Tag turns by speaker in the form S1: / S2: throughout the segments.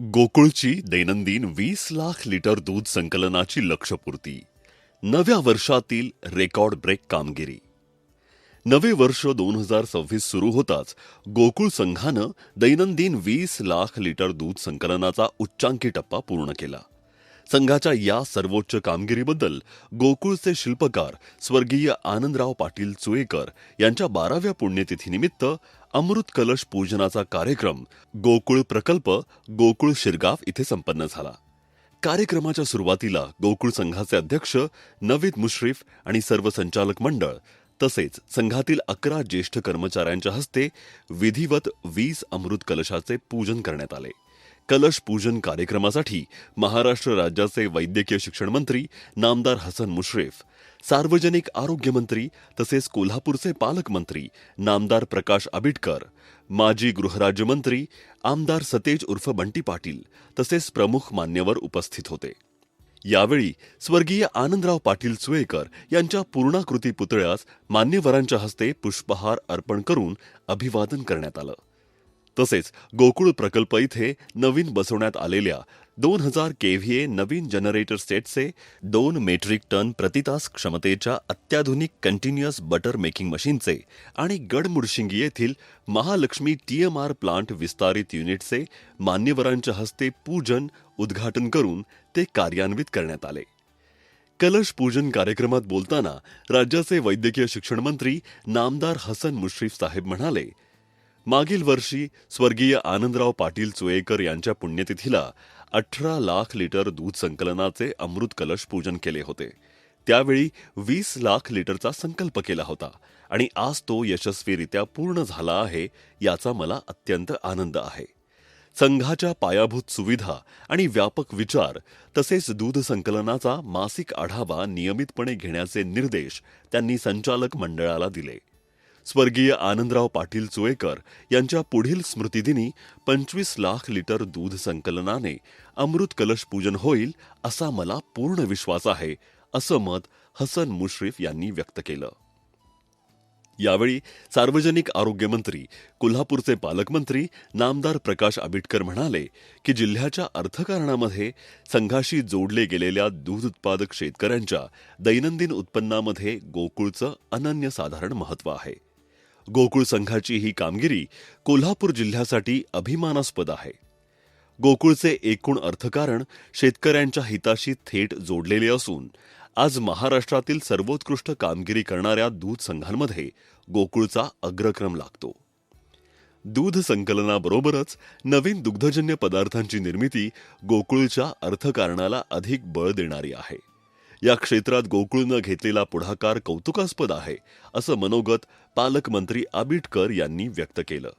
S1: गोकुळची दैनंदिन वीस लाख लिटर दूध संकलनाची लक्ष्यपूर्ती नव्या वर्षातील रेकॉर्ड ब्रेक कामगिरी. नवे वर्ष दोन हजार सव्वीस सुरू होताच गोकुळ संघानं दैनंदिन वीस लाख लिटर दूध संकलनाचा उच्चांकी टप्पा पूर्ण केला. संघाच्या या सर्वोच्च कामगिरीबद्दल गोकुळचे शिल्पकार स्वर्गीय आनंदराव पाटील चुएकर यांच्या बाराव्या पुण्यतिथीनिमित्त अमृत कलश पूजनाचा कार्यक्रम गोकुळ प्रकल्प गोकुळ शिरगाव इथे संपन्न झाला. कार्यक्रमाच्या सुरुवातीला गोकुळ संघाचे अध्यक्ष नवीद मुश्रीफ आणि सर्व संचालक मंडळ तसेच संघातील अकरा ज्येष्ठ कर्मचाऱ्यांच्या हस्ते विधिवत वीस अमृत कलशाचे पूजन करण्यात आले. कलश पूजन कार्यक्रमासाठी महाराष्ट्र राज्याचे वैद्यकीय शिक्षण मंत्री नामदार हसन मुश्रीफ सार्वजनिक आरोग्य मंत्री तसेच कोल्हापूरचे पालकमंत्री नामदार प्रकाश आबिटकर माजी गृहराज्यमंत्री आमदार सतेज उर्फ बंटी पाटील तसेच प्रमुख मान्यवर उपस्थित होते. यावेळी स्वर्गीय आनंदराव पाटील सुळेकर यांच्या पूर्णाकृती पुतळ्यास मान्यवरांच्या हस्ते पुष्पहार अर्पण करून अभिवादन करण्यात आलं. तसेच गोकुळ प्रकल्प इथे नवीन बसवण्यात आलेल्या दोन हजार केव्हीए नवीन जनरेटर सेटचे दोन मेट्रिक टन प्रतितास क्षमतेच्या अत्याधुनिक कंटिन्युअस बटर मेकिंग मशीनचे आणि गडमुडशिंगी येथील महालक्ष्मी टीएमआर प्लांट विस्तारित युनिटचे मान्यवरांच्या हस्ते पूजन उद्घाटन करून ते कार्यान्वित करण्यात आले. कलश पूजन कार्यक्रमात बोलताना राज्याचे वैद्यकीय शिक्षण मंत्री नामदार हसन मुश्रीफ साहेब म्हणाले मागील वर्षी स्वर्गीय आनंदराव पाटील चुएकर यांच्या पुण्यतिथीला अठरा लाख लिटर दूध संकलनाचे अमृत कलश पूजन केले होते. त्यावेळी वीस लाख लिटरचा संकल्प केला होता आणि आज तो यशस्वीरित्या पूर्ण झाला आहे याचा मला अत्यंत आनंद आहे. संघाच्या पायाभूत सुविधा आणि व्यापक विचार तसेच दूध संकलनाचा मासिक आढावा नियमितपणे घेण्याचे निर्देश त्यांनी संचालक मंडळाला दिले. स्वर्गीय आनंदराव पाटील चुएकर यांच्या पुढील स्मृतिदिनी पंचवीस लाख लिटर दूध संकलनाने अमृत कलश पूजन होईल असा मला पूर्ण विश्वास आहे असं मत हसन मुश्रीफ यांनी व्यक्त केलं. यावेळी सार्वजनिक आरोग्यमंत्री कोल्हापूरचे पालकमंत्री नामदार प्रकाश आबिटकर म्हणाले की जिल्ह्याच्या अर्थकारणामध्ये संघाशी जोडले गेलेल्या दूध उत्पादक शेतकऱ्यांच्या दैनंदिन उत्पन्नामध्ये गोकुळचं अनन्यसाधारण महत्त्व आहे. गोकुळ संघाची ही कामगिरी कोल्हापूर जिल्ह्यासाठी अभिमानास्पद आहे. गोकुळचे एकूण अर्थकारण शेतकऱ्यांच्या हिताशी थेट जोडलेले असून आज महाराष्ट्रातील सर्वोत्कृष्ट कामगिरी करणाऱ्या दूध संघांमध्ये गोकुळचा अग्रक्रम लागतो. दूध संकलनाबरोबरच नवीन दुग्धजन्य पदार्थांची निर्मिती गोकुळच्या अर्थकारणाला अधिक बळ देणारी आहे. या क्षेत्रात गोकुळनं घेतलेला पुढाकार कौतुकास्पद आहे असं मनोगत पालकमंत्री आबिटकर यांनी व्यक्त केलं.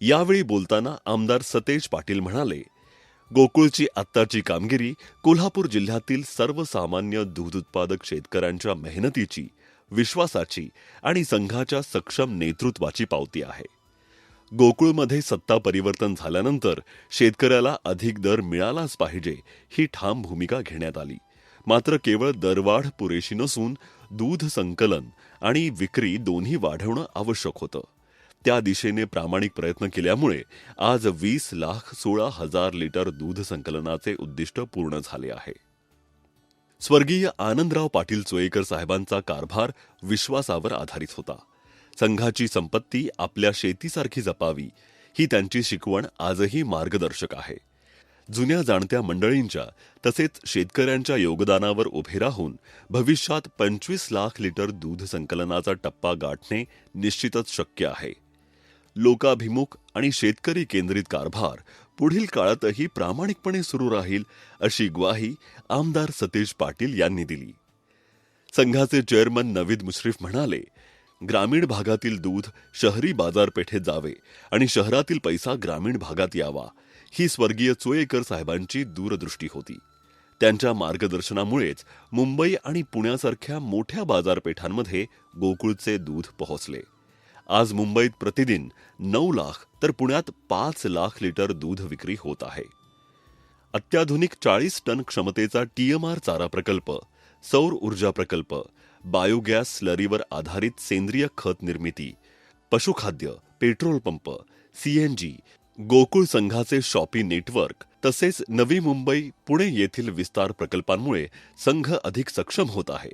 S1: यावेळी बोलताना आमदार सतेज पाटील म्हणाले गोकुळची आत्ताची कामगिरी कोल्हापूर जिल्ह्यातील सर्वसामान्य दूध उत्पादक शेतकऱ्यांच्या मेहनतीची विश्वासाची आणि संघाच्या सक्षम नेतृत्वाची पावती आहे. गोकुळमध्ये सत्ता परिवर्तन झाल्यानंतर शेतकऱ्याला अधिक दर मिळालाच पाहिजे ही ठाम भूमिका घेण्यात आली. मात्र केवळ दरवाढ पुरेशी नसून दूध संकलन आणि विक्री दोन्ही वाढवणं आवश्यक होतं. त्या दिशेने प्रामाणिक प्रयत्न केल्यामुळे आज वीस लाख सोळा हजार लिटर दूध संकलनाचे उद्दिष्ट पूर्ण झाले आहे. स्वर्गीय आनंदराव पाटील चोयेकर साहेबांचा कारभार विश्वासावर आधारित होता. संघाची संपत्ती आपल्या शेतीसारखी जपावी ही त्यांची शिकवण आजही मार्गदर्शक आहे. जुन्या जाणत्या मंडळींच्या तसेच शेतकऱ्यांच्या योगदानावर उभे राहून भविष्यात पंचवीस लाख लिटर दूध संकलनाचा टप्पा गाठणे निश्चितच शक्य आहे. लोकाभिमुख आणि शेतकरी केंद्रित कारभार पुढील काळातही प्रामाणिकपणे सुरू राहील अशी ग्वाही आमदार सतीश पाटील यांनी दिली. संघाचे चेअरमन नवीद मुश्रीफ म्हणाले ग्रामीण भागातील दूध शहरी बाजारपेठेत जावे आणि शहरातील पैसा ग्रामीण भागात यावा. ही स्वर्गीय चोयेकर साहेबांची दूरदृष्टी होती. त्यांच्या मार्गदर्शनामुळेच मुंबई आणि पुण्यासारख्या मोठ्या बाजारपेठांमध्ये गोकुळचे दूध पोहोचले. आज मुंबईत प्रतिदिन नऊ लाख तर पुण्यात पाच लाख लिटर दूध विक्री होत आहे. अत्याधुनिक चाळीस टन क्षमतेचा टीएमआर चारा प्रकल्प सौर ऊर्जा प्रकल्प बायोगॅस स्लरीवर आधारित सेंद्रिय खत निर्मिती पशुखाद्य पेट्रोल पंप सीएनजी गोकुळ संघाचे शॉपी नेटवर्क तसेच नवी मुंबई पुणे येथील विस्तार प्रकल्पांमुळे संघ अधिक सक्षम होत आहे.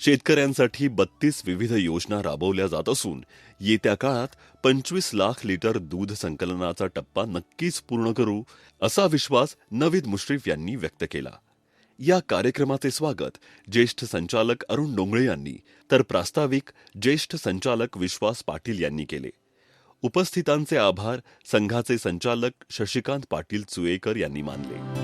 S1: शेतकऱ्यांसाठी बत्तीस विविध योजना राबवल्या जात असून येत्या काळात पंचवीस लाख लिटर दूध संकलनाचा टप्पा नक्कीच पूर्ण करू असा विश्वास नवीद मुश्रीफ यांनी व्यक्त केला. या कार्यक्रमाचे स्वागत ज्येष्ठ संचालक अरुण डोंगळे यांनी तर प्रास्ताविक ज्येष्ठ संचालक विश्वास पाटील यांनी केले. उपस्थितांचे आभार संघाचे संचालक शशिकांत पाटील चुएकर यांनी मानले.